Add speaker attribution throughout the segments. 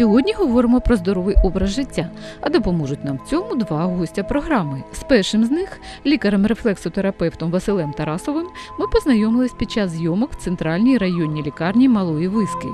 Speaker 1: Сьогодні говоримо про здоровий образ життя, а допоможуть нам цьому два гостя програми. З першим з них, лікарем-рефлексотерапевтом Василем Тарасовим, ми познайомились під час зйомок в центральній районній лікарні Малої Виски.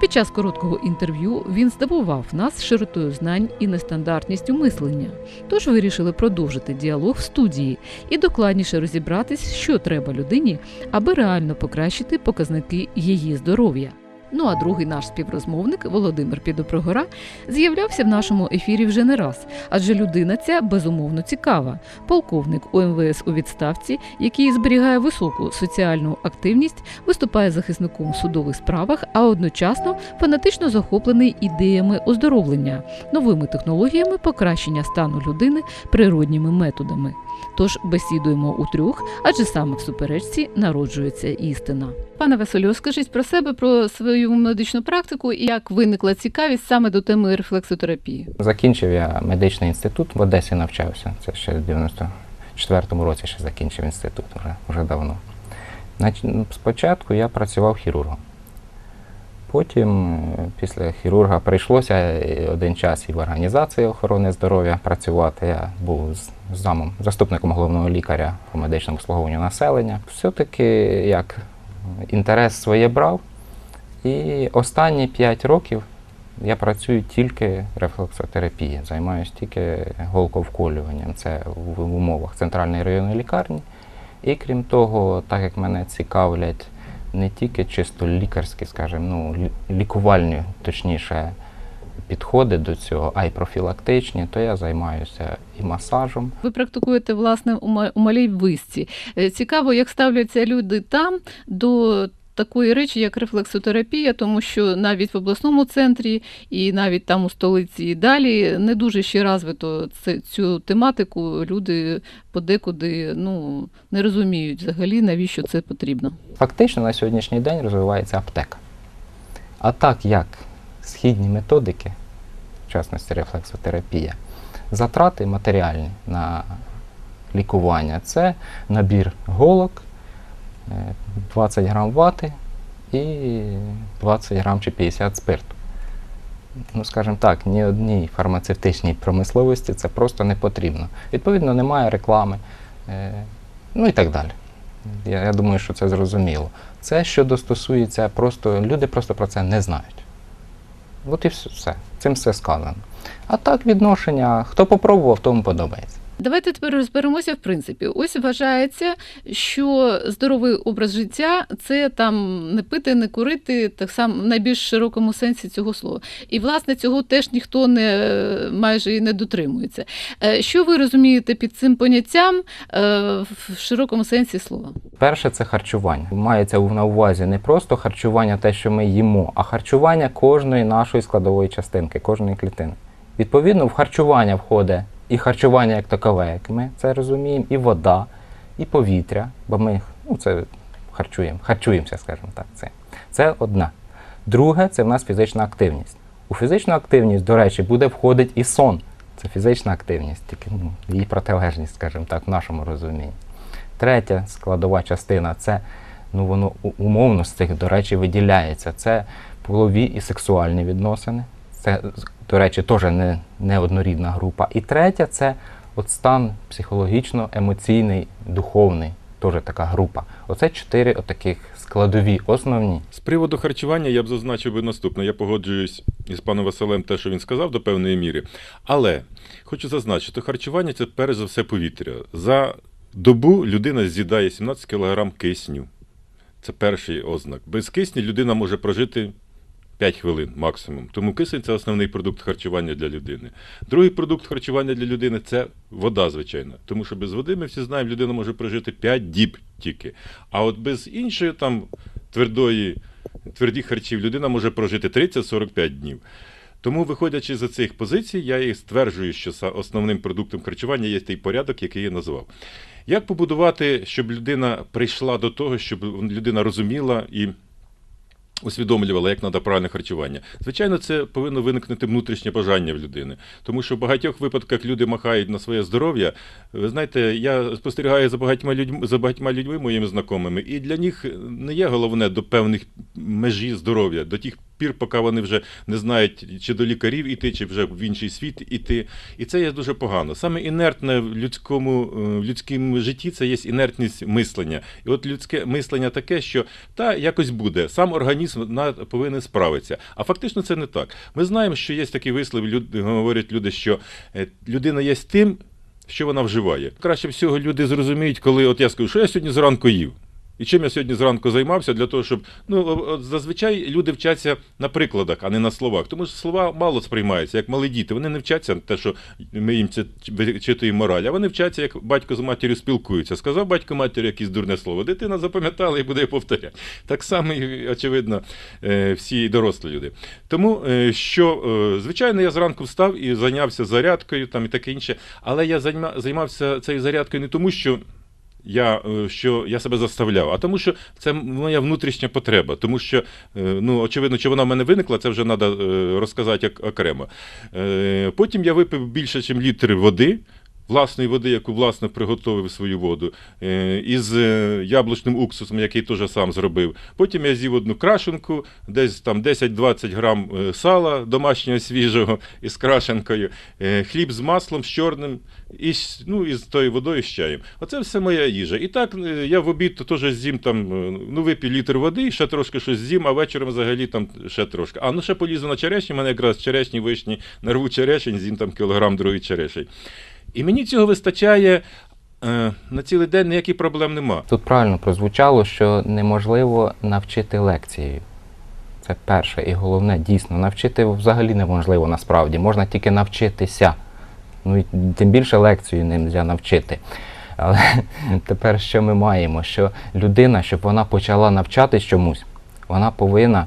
Speaker 1: Під час короткого інтерв'ю він здивував нас широтою знань і нестандартністю мислення. Тож вирішили продовжити діалог в студії і докладніше розібратись, що треба людині, аби реально покращити показники її здоров'я. Ну а другий наш співрозмовник Володимир Підопрогора з'являвся в нашому ефірі вже не раз, адже людина ця безумовно цікава. Полковник УМВС у відставці, який зберігає високу соціальну активність, виступає захисником в судових справах, а одночасно фанатично захоплений ідеями оздоровлення, новими технологіями покращення стану людини природніми методами. Тож бесідуємо у трьох, адже саме в суперечці народжується істина. Пане Василю, скажіть про себе, про свою медичну практику і як виникла цікавість саме до теми рефлексотерапії.
Speaker 2: Закінчив я медичний інститут, в Одесі навчався. Це ще в 94-му році ще закінчив інститут, вже, вже давно. Ну, спочатку я працював хірургом. Потім, після хірурга, прийшлося е, один час і в організації охорони здоров'я працювати. Я був з- замом, заступником головного лікаря по медичному обслуговуванню населення. Все-таки як інтерес своє брав. І останні 5 років я працюю тільки рефлексотерапією, займаюся тільки голковколюванням. Це в умовах центральної районної лікарні. І крім того, так як мене цікавлять не тільки чисто лікарські, скажімо, ну, лі- лікувальні, точніше, підходи до цього, а й профілактичні, то я займаюся і масажем.
Speaker 1: Ви практикуєте власне у ма- у малій висці. Е, Цікаво, як ставляться люди там до такої речі, як рефлексотерапія, тому що навіть в обласному центрі і навіть там у столиці і далі не дуже ще розвито цю тематику. Люди подекуди ну, не розуміють взагалі, навіщо це потрібно.
Speaker 2: Фактично на сьогоднішній день розвивається аптека. А так як східні методики, в частності рефлексотерапія, затрати матеріальні на лікування це набір голок, е, 20 грам вати і 20 грам чи 50 спирту. Ну, скажімо так, ні одній фармацевтичній промисловості це просто не потрібно. Відповідно, немає реклами, е, ну і так далі. Я, я думаю, що це зрозуміло. Це щодо стосується просто, люди просто про це не знають. От і все. Цим все сказано. А так, відношення, хто попробував, тому подобається.
Speaker 1: Давайте тепер розберемося в принципі. Ось вважається, що здоровий образ життя це там не пити, не курити, так само в найбільш широкому сенсі цього слова. І власне цього теж ніхто не майже і не дотримується. Е, Що ви розумієте під цим поняттям е, в широкому сенсі слова?
Speaker 2: Перше це харчування. Мається на увазі не просто харчування, те, що ми їмо, а харчування кожної нашої складової частинки, кожної клітини. Відповідно, в харчування входить і харчування як такове, як ми це розуміємо, і вода, і повітря, бо ми ну, це харчуємо, харчуємося, скажімо так. Це, це одна. Друге, це в нас фізична активність. У фізичну активність, до речі, буде входити і сон. Це фізична активність, тільки ну, її протилежність, скажімо так, в нашому розумінні. Третя складова частина це ну воно умовно з цих, до речі, виділяється. Це полові і сексуальні відносини. Це, до речі, теж не, не однорідна група. І третя це от стан психологічно-емоційний, духовний, теж така група. Оце чотири отаких складові, основні.
Speaker 3: З приводу харчування я б зазначив би наступне. Я погоджуюсь із паном Василем, те, що він сказав до певної міри. Але хочу зазначити, харчування це перш за все повітря. За добу людина з'їдає 17 кг кисню. Це перший ознак. Без кисню людина може прожити 5 хвилин максимум. Тому кисень це основний продукт харчування для людини. Другий продукт харчування для людини це вода, звичайно. Тому що без води ми всі знаємо, людина може прожити 5 діб тільки. А от без іншої там твердої, твердих харчів людина може прожити 30-45 днів. Тому, виходячи з цих позицій, я і стверджую, що основним продуктом харчування є той порядок, який я назвав. Як побудувати, щоб людина прийшла до того, щоб людина розуміла і усвідомлювала, як треба правильне харчування. Звичайно, це повинно виникнути внутрішнє бажання в людини. Тому що в багатьох випадках люди махають на своє здоров'я. Ви знаєте, я спостерігаю за багатьма людьми, за багатьма людьми моїми знайомими, і для них не є головне до певних межі здоров'я, до тих пір, поки вони вже не знають, чи до лікарів іти, чи вже в інший світ іти. І це є дуже погано. Саме інертне в людському е, в людському житті це є інертність мислення. І от людське мислення таке, що та якось буде, сам організм повинен справитися. А фактично це не так. Ми знаємо, що є такий вислів, люди, говорять люди, що е, людина є тим, що вона вживає. Краще всього люди зрозуміють, коли от я скажу, що я сьогодні зранку їв. І чим я сьогодні зранку займався для того, щоб ну зазвичай люди вчаться на прикладах, а не на словах. Тому що слова мало сприймаються, як малі діти. Вони не вчаться те, що ми їм це вичитуємо мораль, а вони вчаться, як батько з матір'ю спілкуються. Сказав батько матері якесь дурне слово. Дитина запам'ятала і буде повторяти. Так само, очевидно, е, всі дорослі люди. Тому е, що, е, звичайно, я зранку встав і зайнявся зарядкою там і таке інше, але я займався цією зарядкою не тому, що. Я, е, що я себе заставляв, а тому, що це моя внутрішня потреба. Тому що, е, ну, очевидно, чи вона в мене виникла, це вже треба розказати окремо. Е, Потім я випив більше, ніж літр води. Власної води, яку власне приготовив свою воду, е, із е, яблучним уксусом, який теж сам зробив. Потім я з'їв одну крашенку, десь там 10-20 грам е, сала домашнього свіжого із крашенкою, хліб з маслом, з чорним, і, ну, і з тою водою з чаєм. Оце все моя їжа. І так я в обід теж з'їм там, ну, вип'ю літр води, ще трошки щось з'їм, а вечором взагалі там ще трошки. А ну ще полізу на черешні, мене якраз черешні вишні, нарву черешень, з'їм там кілограм другий черешень. І мені цього вистачає е, на цілий день ніяких проблем нема.
Speaker 2: Тут правильно прозвучало, що неможливо навчити лекцією. Це перше і головне, дійсно, навчити взагалі неможливо насправді. Можна тільки навчитися. Ну і тим більше лекцію не можна навчити. Але тепер що ми маємо? Що людина, щоб вона почала навчатись чомусь, вона повинна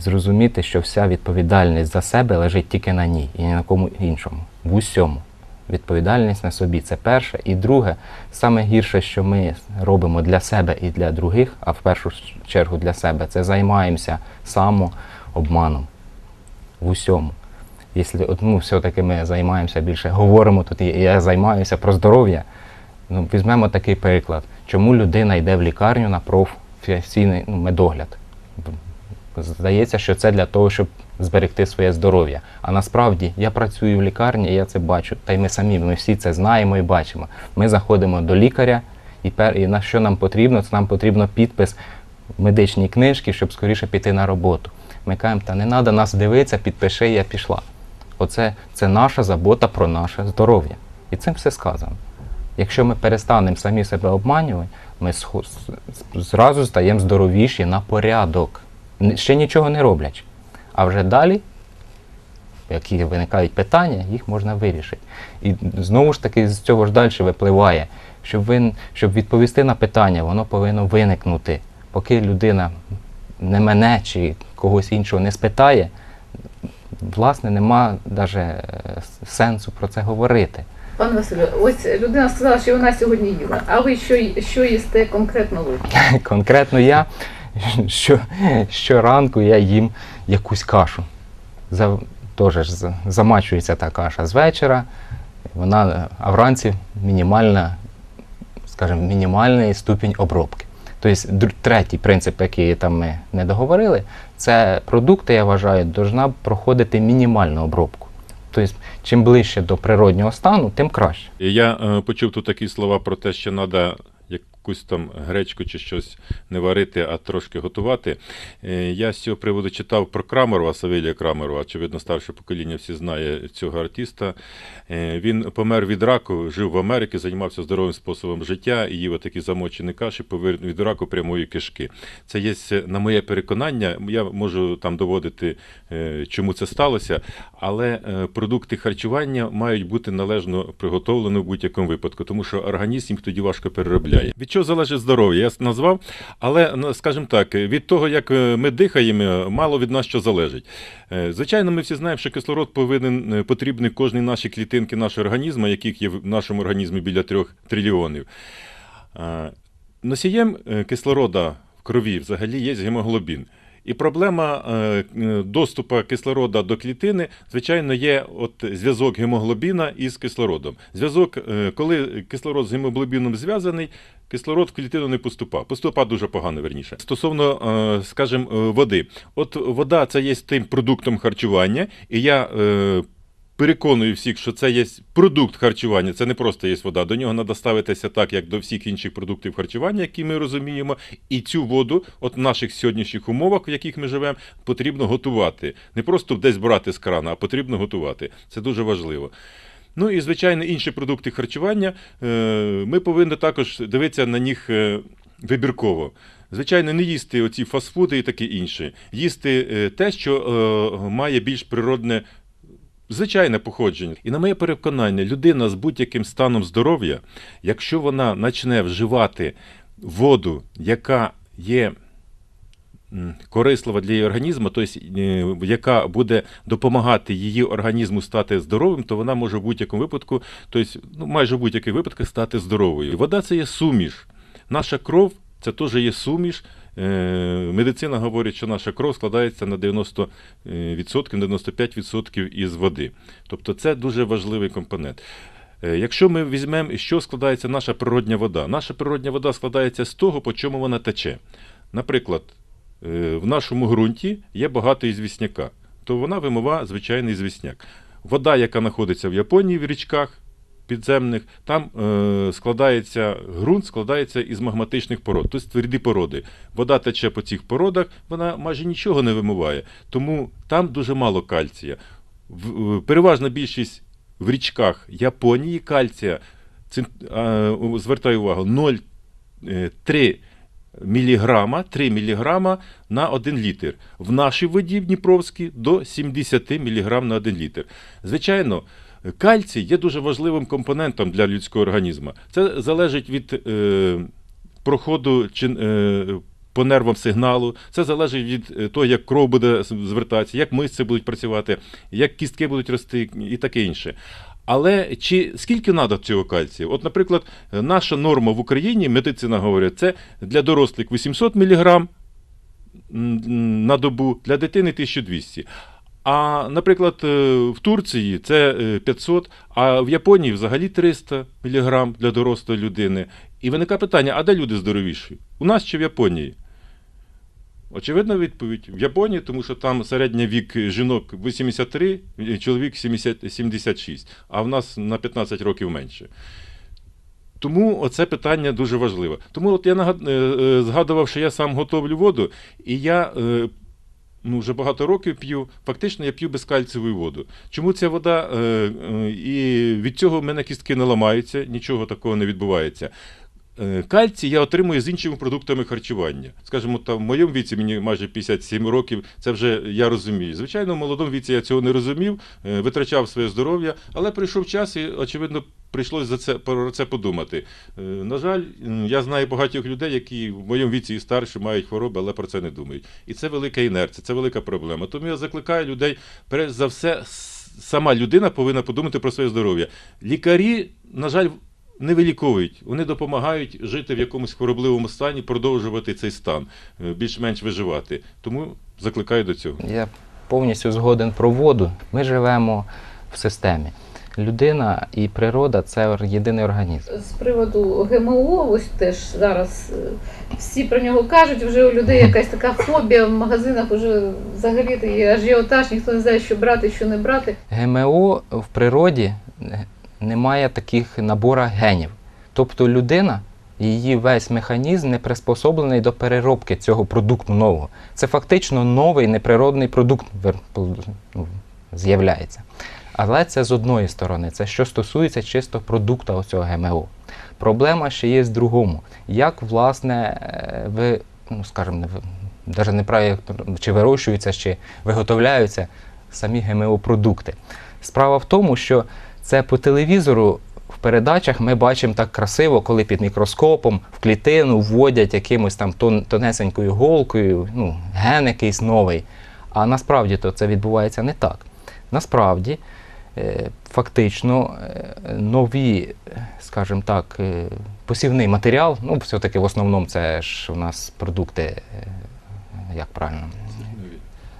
Speaker 2: зрозуміти, що вся відповідальність за себе лежить тільки на ній і ні на кому іншому. В усьому. Відповідальність на собі це перше. І друге, саме гірше, що ми робимо для себе і для других, а в першу чергу для себе, це займаємося самообманом в усьому. Якщо ну, все-таки ми займаємося більше, говоримо тут, і я займаюся про здоров'я. Ну, візьмемо такий приклад. Чому людина йде в лікарню на професійний ну, медогляд? Здається, що це для того, щоб зберегти своє здоров'я. А насправді я працюю в лікарні, і я це бачу. Та й ми самі, ми всі це знаємо і бачимо. Ми заходимо до лікаря, і, пер, і на що нам потрібно? Це нам потрібно підпис медичній книжки, щоб скоріше піти на роботу. Ми кажемо, та не треба нас дивитися, підпиши, я пішла. Оце це наша забота про наше здоров'я. І цим все сказано. Якщо ми перестанемо самі себе обманювати, ми зразу стаємо здоровіші на порядок, ще нічого не роблячи. А вже далі, які виникають питання, їх можна вирішити. І знову ж таки з цього ж далі випливає, щоб, він, щоб відповісти на питання, воно повинно виникнути. Поки людина не мене чи когось іншого не спитає, власне, нема навіть сенсу про це говорити.
Speaker 1: Пане Василю, ось людина сказала, що вона сьогодні їла. А ви що, що їсте конкретно ви?
Speaker 2: Конкретно я що, щоранку я їм якусь кашу. За, теж замачується та каша з вечора, вона, а вранці мінімальна, скажімо, мінімальний ступінь обробки. Тобто третій принцип, який там ми не договорили, це продукти, я вважаю, повинна проходити мінімальну обробку. Тобто, чим ближче до природнього стану, тим краще.
Speaker 3: Я е, почув тут такі слова про те, що треба якусь там гречку чи щось не варити, а трошки готувати. Е, я з цього приводу читав про Крамерова, Савелія Крамерова, очевидно, старше покоління всі знає цього артиста. Е, він помер від раку, жив в Америці, займався здоровим способом життя і їв такі замочені каші від раку прямої кишки. Це є, на моє переконання, я можу там доводити, е, чому це сталося, але продукти харчування мають бути належно приготовлені в будь-якому випадку, тому що організм їх тоді важко переробляє. Від чого залежить здоров'я? Я назвав, але скажімо так, від того, як е, ми дихаємо, мало від нас що залежить. Е, Звичайно, ми всі знаємо, що кислород повинен е, потрібний кожній нашій клітинки нашого організму, яких є в нашому організмі біля трьох трильйонів. Носієм кислорода в крові взагалі є гемоглобін. І проблема е, е, доступу кислорода до клітини, звичайно, є от зв'язок гемоглобіна із кислородом. Зв'язок, е, коли кислород з гемоглобіном зв'язаний, кислород в клітину не поступав. Поступав дуже погано, верніше. Стосовно, скажімо, води. От вода це є тим продуктом харчування, і я. Переконую всіх, що це є продукт харчування, це не просто є вода. До нього треба ставитися так, як до всіх інших продуктів харчування, які ми розуміємо. І цю воду, от в наших сьогоднішніх умовах, в яких ми живемо, потрібно готувати. Не просто десь брати з крана, а потрібно готувати. Це дуже важливо. Ну і звичайно, інші продукти харчування. е, Ми повинні також дивитися на них е, вибірково. Звичайно, не їсти оці фастфуди і таке інше. Їсти е, те, що має більш природне звичайне походження. І на моє переконання, людина з будь-яким станом здоров'я, якщо вона почне вживати воду, яка є корислива для її організму, тобто, яка буде допомагати її організму стати здоровим, то вона може в будь-якому випадку, тобто, ну, майже в будь-яких випадках стати здоровою. Вода це є суміш. Наша кров це теж є суміш. Е, Медицина говорить, що наша кров складається на 90%, 95% із води. Тобто це дуже важливий компонент. Е, Якщо ми візьмемо, чого складається наша природня вода? Наша природня вода складається з того, по чому вона тече. Наприклад, е, в нашому ґрунті є багато ізвісняка, то вона вимива звичайний звісняк. Вода, яка знаходиться в Японії в річках підземних, там е, складається ґрунт, складається із магматичних пород, тобто тверді породи. Вода тече по цих породах, вона майже нічого не вимиває, тому там дуже мало кальція. В, е, переважна більшість в річках Японії кальція, цин- е, звертаю увагу, 0,3 міліграма, 3 міліграма на 1 літр. В нашій воді в Дніпровській до 70 міліграм на 1 літр. Звичайно, кальцій є дуже важливим компонентом для людського організму. Це залежить від е, проходу чи, е, по нервам сигналу, це залежить від е, того, як кров буде звертатися, як мишці будуть працювати, як кістки будуть рости і таке інше. Але чи скільки треба цього кальцію? От, наприклад, наша норма в Україні, медицина говорить, це для дорослих 800 мг на добу, для дитини 1200. А, наприклад, е, в Турції це е, 500, а в Японії взагалі 300 мг для дорослої людини. І виникає питання: а де люди здоровіші? У нас чи в Японії? Очевидна відповідь в Японії, тому що там середній вік жінок 83, чоловік 70, 76, а в нас на 15 років менше. Тому оце питання дуже важливе. Тому от я нагад... е, е, згадував, що я сам готовлю воду, і я е, ну, вже багато років п'ю. Фактично я п'ю безкальцеву воду. Чому ця вода? е, е, І від цього в мене кістки не ламаються, нічого такого не відбувається. Е, Кальцій я отримую з іншими продуктами харчування. Скажімо, там в моєму віці, мені майже 57 років, це вже я розумію. Звичайно, в молодому віці я цього не розумів, е, витрачав своє здоров'я, але прийшов час і, очевидно, прийшлося за це про це подумати. Е, На жаль, я знаю багатьох людей, які в моєму віці і старші мають хвороби, але про це не думають. І це велика інерція, це велика проблема. Тому я закликаю людей, перш за все, сама людина повинна подумати про своє здоров'я. Лікарі, на жаль, не виліковують, вони допомагають жити в якомусь хворобливому стані, продовжувати цей стан, е, більш-менш виживати. Тому закликаю до цього.
Speaker 2: Я повністю згоден про воду. Ми живемо в системі. Людина і природа це єдиний організм.
Speaker 1: З приводу ГМО, ось теж зараз е, всі про нього кажуть, вже у людей якась така фобія в магазинах вже взагалі є ажіотаж, ніхто не знає, що брати, що не брати.
Speaker 2: ГМО в природі немає таких набора генів. Тобто людина, її весь механізм не приспособлений до переробки цього продукту нового. Це фактично новий неприродний продукт ну, з'являється. Але це з одної сторони, це що стосується чисто продукту оцього ГМО. Проблема ще є з другому. Як, власне, е, ви, ну скажімо, не навіть неправильно, чи вирощуються, чи виготовляються самі ГМО-продукти. Справа в тому, що це по телевізору в передачах ми бачимо так красиво, коли під мікроскопом в клітину вводять якимось там тон, тонесенькою голкою, ну, ген якийсь новий. А насправді то це відбувається не так. Насправді, фактично, е, нові, е, скажімо так, е, посівний матеріал, ну, все-таки в основному це ж у нас продукти, е, як правильно,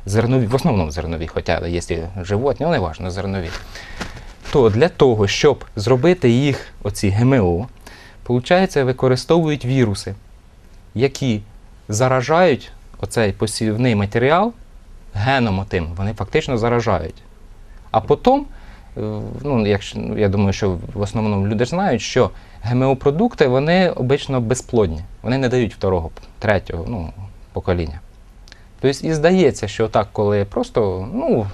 Speaker 2: зернові, в основному зернові, хоча є і животні, але важливо, зернові. То для того, щоб зробити їх, оці ГМО, виходить, використовують віруси, які заражають оцей посівний матеріал геном отим, вони фактично заражають. А потім, е, ну, якщо, я думаю, що в основному люди ж знають, що ГМО-продукти вони обично безплодні. Вони не дають второго, третього ну, покоління. Тобто і здається, що так, коли просто ну,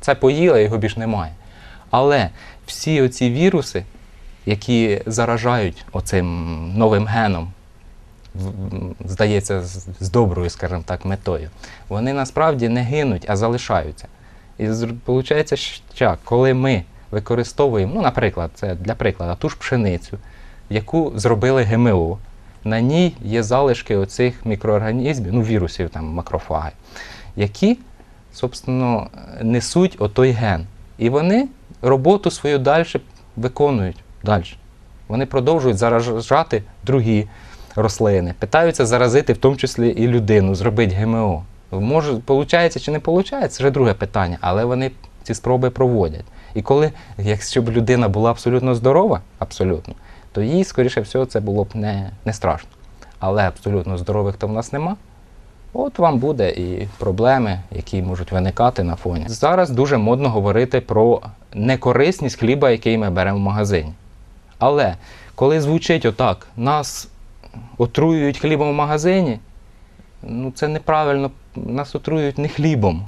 Speaker 2: це поїли, його більш немає. Але всі оці віруси, які заражають оцим новим геном, здається, з доброю, скажімо так, метою, вони насправді не гинуть, а залишаються. І виходить, що коли ми використовуємо, ну, наприклад, це для прикладу, ту ж пшеницю, яку зробили ГМО, на ній є залишки оцих мікроорганізмів, ну, вірусів, там, макрофаги, які, собственно, несуть отой ген. І вони роботу свою далі виконують. Далі. Вони продовжують заражати другі рослини, питаються заразити в тому числі і людину, зробити ГМО. Може, виходить чи не виходить, це вже друге питання, але вони ці спроби проводять. І коли, якщо б людина була абсолютно здорова, абсолютно, то їй, скоріше всього, це було б не, не страшно. Але абсолютно здорових то в нас нема. От вам буде і проблеми, які можуть виникати на фоні. Зараз дуже модно говорити про некорисність хліба, який ми беремо в магазині. Але коли звучить отак, нас отруюють хлібом в магазині, ну це неправильно, нас отруюють не хлібом.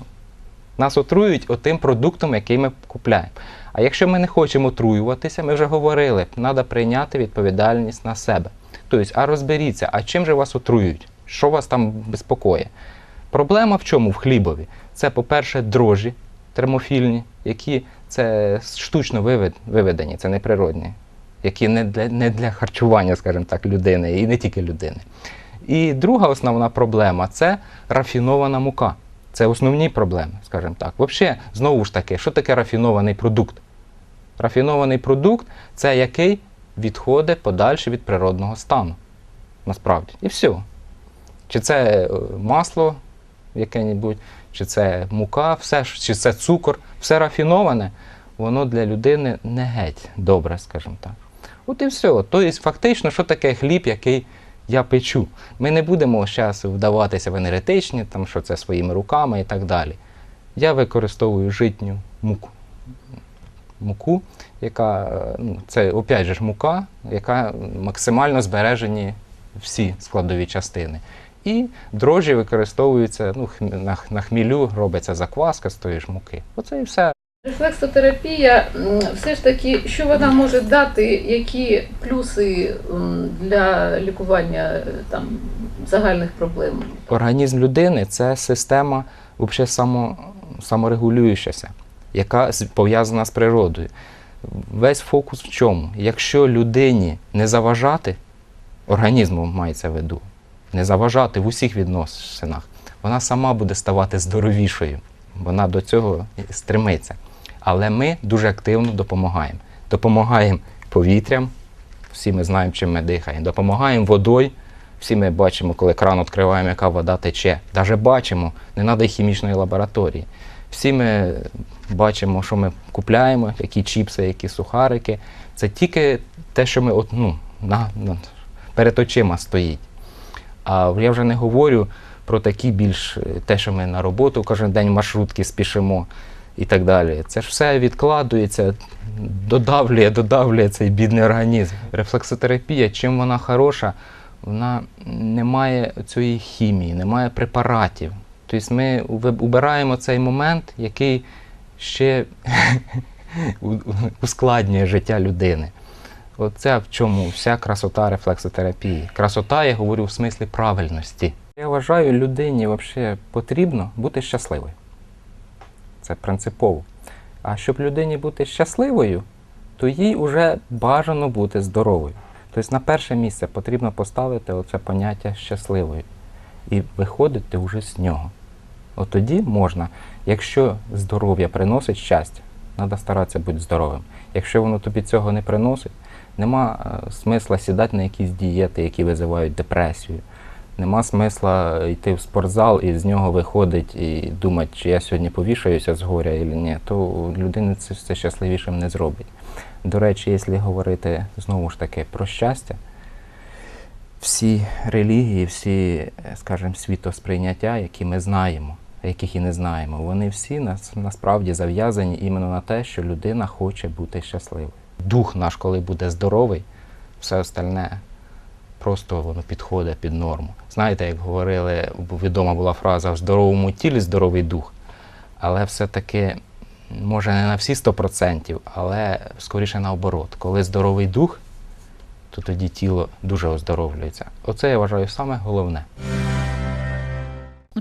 Speaker 2: Нас отруюють отим продуктом, який ми купляємо. А якщо ми не хочемо отруюватися, ми вже говорили, треба прийняти відповідальність на себе. Тобто, а розберіться, а чим же вас отруюють? Що вас там безпокоїть? Проблема в чому в хлібові? Це, по-перше, дрожжі термофільні, які це штучно виведені, це неприродні, які не для, не для харчування, скажімо так, людини, і не тільки людини. І друга основна проблема це рафінована мука. Це основні проблеми, скажімо так. Взагалі, знову ж таки, що таке рафінований продукт? Рафінований продукт це який відходить подальше від природного стану. Насправді. І все. Чи це е, масло яке-небудь, чи це мука, все, чи це цукор, все рафіноване, воно для людини не геть добре, скажімо так. От і все. Тобто, фактично, що таке хліб, який я печу? Ми не будемо зараз вдаватися в енергетичні, там, що це своїми руками і так далі. Я використовую житню муку. Муку, яка, ну, це опять же мука, яка максимально збережені всі складові частини. І дрожжі використовуються ну, на хмілю, робиться закваска з тої ж муки. Оце і все.
Speaker 1: Рефлексотерапія, все ж таки, що вона може дати, які плюси для лікування е, там загальних проблем?
Speaker 2: Організм людини це система взагалі само, саморегулюючася, яка пов'язана з природою. Весь фокус в чому? Якщо людині не заважати, організму мається в виду, не заважати в усіх відносинах, вона сама буде ставати здоровішою. Вона до цього стремиться. Але ми дуже активно допомагаємо. Допомагаємо повітрям, всі ми знаємо, чим ми дихаємо. Допомагаємо водою. Всі ми бачимо, коли кран відкриваємо, яка вода тече. Навіть бачимо, не треба хімічної лабораторії. Всі ми бачимо, що ми купляємо, які чіпси, які сухарики. Це тільки те, що ми от, ну, на, на, перед очима стоїть. А я вже не говорю про такі більш е, те, що ми на роботу кожен день маршрутки спішимо і так далі. Це ж все відкладується, додавлює, додавлює цей бідний організм. Рефлексотерапія, чим вона хороша, вона не має цієї хімії, немає препаратів. Тобто ми убираємо цей момент, який ще ускладнює життя людини. Оце в чому вся красота рефлексотерапії. Красота, я говорю в смислі правильності. Я вважаю, людині взагалі потрібно бути щасливою. Це принципово. А щоб людині бути щасливою, то їй вже бажано бути здоровою. Тобто на перше місце потрібно поставити оце поняття щасливою і виходити вже з нього. От тоді можна, якщо здоров'я приносить щастя, треба старатися бути здоровим. Якщо воно тобі цього не приносить, нема е, смисла сідати на якісь дієти, які визивають депресію. Нема смисла йти в спортзал і з нього виходить і думати, чи я сьогодні повішаюся з горя чи ні, то людина це все щасливішим не зробить. До речі, якщо говорити знову ж таки про щастя, всі релігії, всі, скажімо, світосприйняття, які ми знаємо, яких і не знаємо, вони всі нас насправді зав'язані іменно на те, що людина хоче бути щасливою. Дух наш, коли буде здоровий, все остальне просто воно підходить під норму. Знаєте, як говорили, відома була фраза в здоровому тілі здоровий дух, але все-таки, може, не на всі 100%, але скоріше наоборот. Коли здоровий дух, то тоді тіло дуже оздоровлюється. Оце я вважаю саме головне.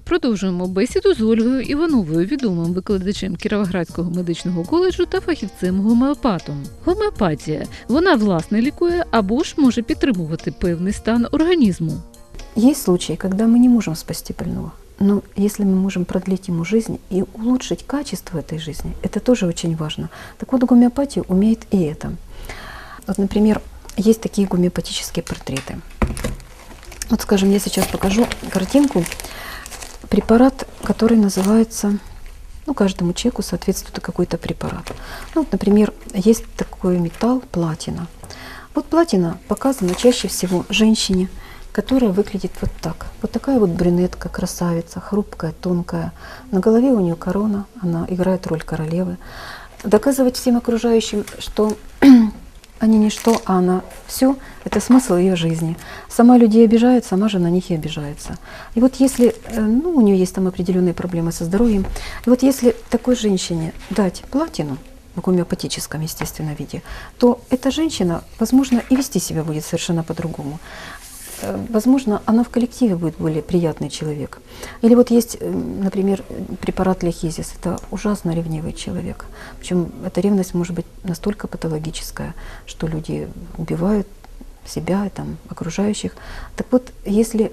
Speaker 1: Продовжуємо бесіду з Ольгою Івановою, відомим викладачем Кіровоградського медичного коледжу та фахівцем гомеопатом. Гомеопатія вона власне лікує або ж може підтримувати певний стан організму.
Speaker 4: Есть случаи, когда мы не можем спасти больного. Но если мы можем продлить ему жизнь и улучшить качество этой жизни, это тоже очень важно. Так вот, гомеопатия умеет и это. Вот, например, есть такие гомеопатические портреты. Вот, скажем, я сейчас покажу картинку. Препарат, который называется, ну, каждому человеку соответствует какой-то препарат. Ну, вот, например, есть такой металл платина. Вот платина показана чаще всего женщине, которая выглядит вот так. Вот такая вот брюнетка, красавица, хрупкая, тонкая. На голове у нее корона, она играет роль королевы. Доказывать всем окружающим, что они ничто, а она все, это смысл ее жизни. Сама людей обижает, сама же на них и обижается. И вот если, э, ну, у нее есть там определенные проблемы со здоровьем, и вот если такой женщине дать платину, в гомеопатическом, естественно, виде, то эта женщина, возможно, и вести себя будет совершенно по-другому. Э, Возможно, она в коллективе будет более приятный человек. Или вот есть, э, например, препарат лехизис. Это ужасно ревнивый человек. Причем эта ревность может быть настолько патологическая, что люди убивают себя и там, окружающих. Так вот, если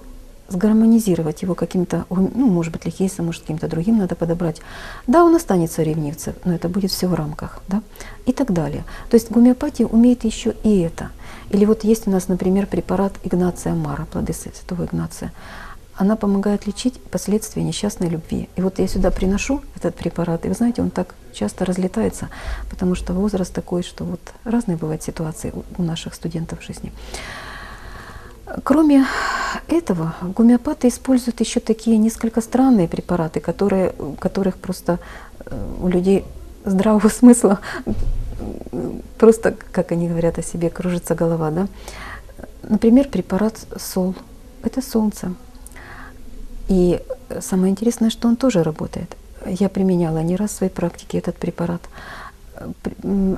Speaker 4: сгармонизировать его каким-то, ну, может быть, лихейсом, может, каким-то другим надо подобрать. Да, он останется ревнивцем, но это будет все в рамках, да, и так далее. То есть гомеопатия умеет еще и это. Или вот есть у нас, например, препарат Игнация Мара, плоды святого Игнация. Она помогает лечить последствия несчастной любви. И вот я сюда приношу этот препарат, и вы знаете, он так часто разлетается, потому что возраст такой, что вот разные бывают ситуации у наших студентов в жизни. Кроме этого, гомеопаты используют еще такие несколько странные препараты, которые, которых просто э, у людей здравого смысла просто, как они говорят о себе, кружится голова. Да? Например, препарат сол. Это солнце. И самое интересное, что он тоже работает. Я применяла не раз в своей практике этот препарат.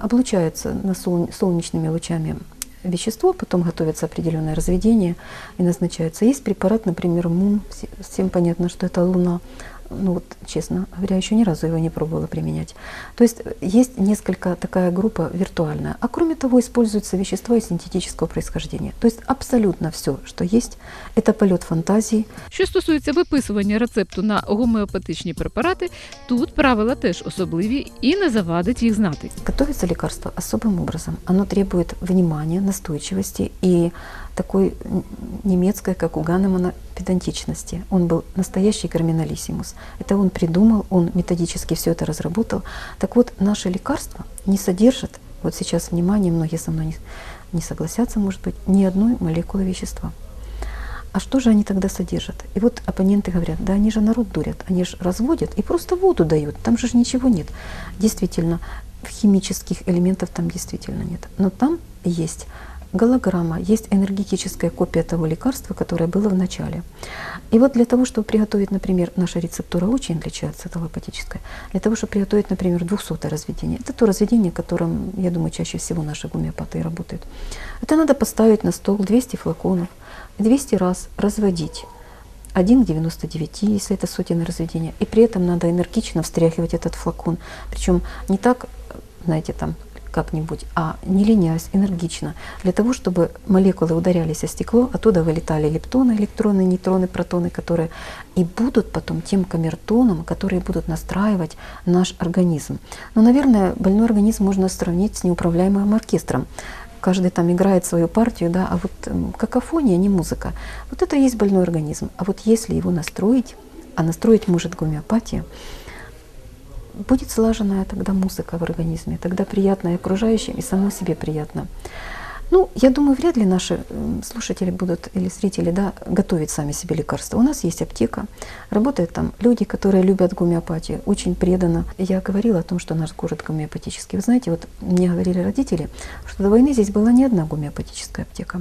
Speaker 4: Облучается на солн- солнечными лучами вещество, потом готовится определенное разведение и назначается. Есть препарат, например, МУН, всем понятно, что это луна Ну вот, честно говоря, еще ни разу его не пробовала применять. То есть э, есть несколько такая группа виртуальная. А кроме того, используются вещества из синтетического происхождения. То есть абсолютно все, что есть, это полет фантазии,
Speaker 1: Що стосується виписування рецепту на гомеопатичні препарати, тут правила теж особливі і не завадить їх знати.
Speaker 4: Готовится лекарство особым образом. Оно требует внимания, настойчивости и такой немецкой, как у Ганнемана, педантичности. Он был настоящий криминалиссимус. Это он придумал, он методически все это разработал. Так вот, наши лекарства не содержат, вот сейчас внимание, многие со мной не, не согласятся, может быть, ни одной молекулы вещества. А что же они тогда содержат? И вот оппоненты говорят, да они же народ дурят, они же разводят и просто воду дают, там же ничего нет. Действительно, химических элементов там действительно нет. Но там есть голограмма, есть энергетическая копия того лекарства, которое было в начале. И вот для того, чтобы приготовить, например, наша рецептура очень отличается от аллопатической, для того, чтобы приготовить, например, 200 разведение, это то разведение, которым, я думаю, чаще всего наши гомеопаты работают. Это надо поставить на стол 200 флаконов, 200 раз разводить. 1 к 99, если это сотенное разведение. И при этом надо энергично встряхивать этот флакон. Причем не так, знаете, там как-нибудь, а не ленясь, энергично, для того, чтобы молекулы ударялись о стекло, оттуда вылетали лептоны, электроны, нейтроны, протоны, которые и будут потом тем камертоном, которые будут настраивать наш организм. Но, наверное, больной организм можно сравнить с неуправляемым оркестром. каждый там играет свою партию, да, а вот какофония, не музыка, вот это и есть больной организм. А вот если его настроить, а настроить может гомеопатия, будет слаженная тогда музыка в организме, тогда приятно и окружающим, и самой себе приятно. Ну, я думаю, вряд ли наши слушатели будут или зрители да, готовить сами себе лекарства. У нас есть аптека, работают там люди, которые любят гомеопатию, очень преданно. Я говорила о том, что наш город гомеопатический. Вы знаете, вот мне говорили родители, что до войны здесь была не одна гомеопатическая аптека.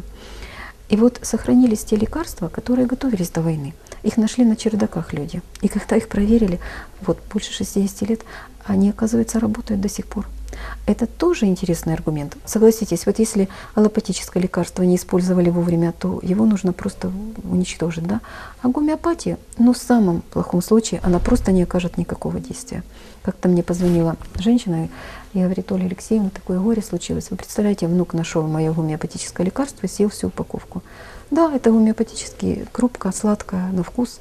Speaker 4: И вот сохранились те лекарства, которые готовились до войны. Их нашли на чердаках люди. И когда их проверили, вот больше 60 лет, они, оказывается, работают до сих пор. Это тоже интересный аргумент. Согласитесь, вот если аллопатическое лекарство не использовали вовремя, то его нужно просто уничтожить, да? А гомеопатия, ну, в самом плохом случае, она просто не окажет никакого действия. Как-то мне позвонила женщина и говорит, Оля Алексеевна, такое горе случилось. Вы представляете, внук нашел мое гомеопатическое лекарство и съел всю упаковку. Да, это гомеопатический, крупка, сладкая на вкус.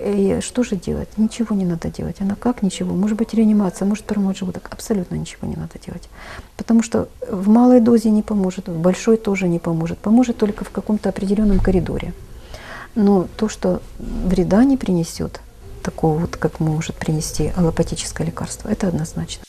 Speaker 4: И что же делать? Ничего не надо делать. Она как ничего? Может быть реанимация, может промочь желудок. Абсолютно ничего не надо делать. Потому что в малой дозе не поможет, в большой тоже не поможет. Поможет только в каком-то определенном коридоре. Но то, что вреда не принесет, такого вот, как может принести аллопатическое лекарство, это однозначно.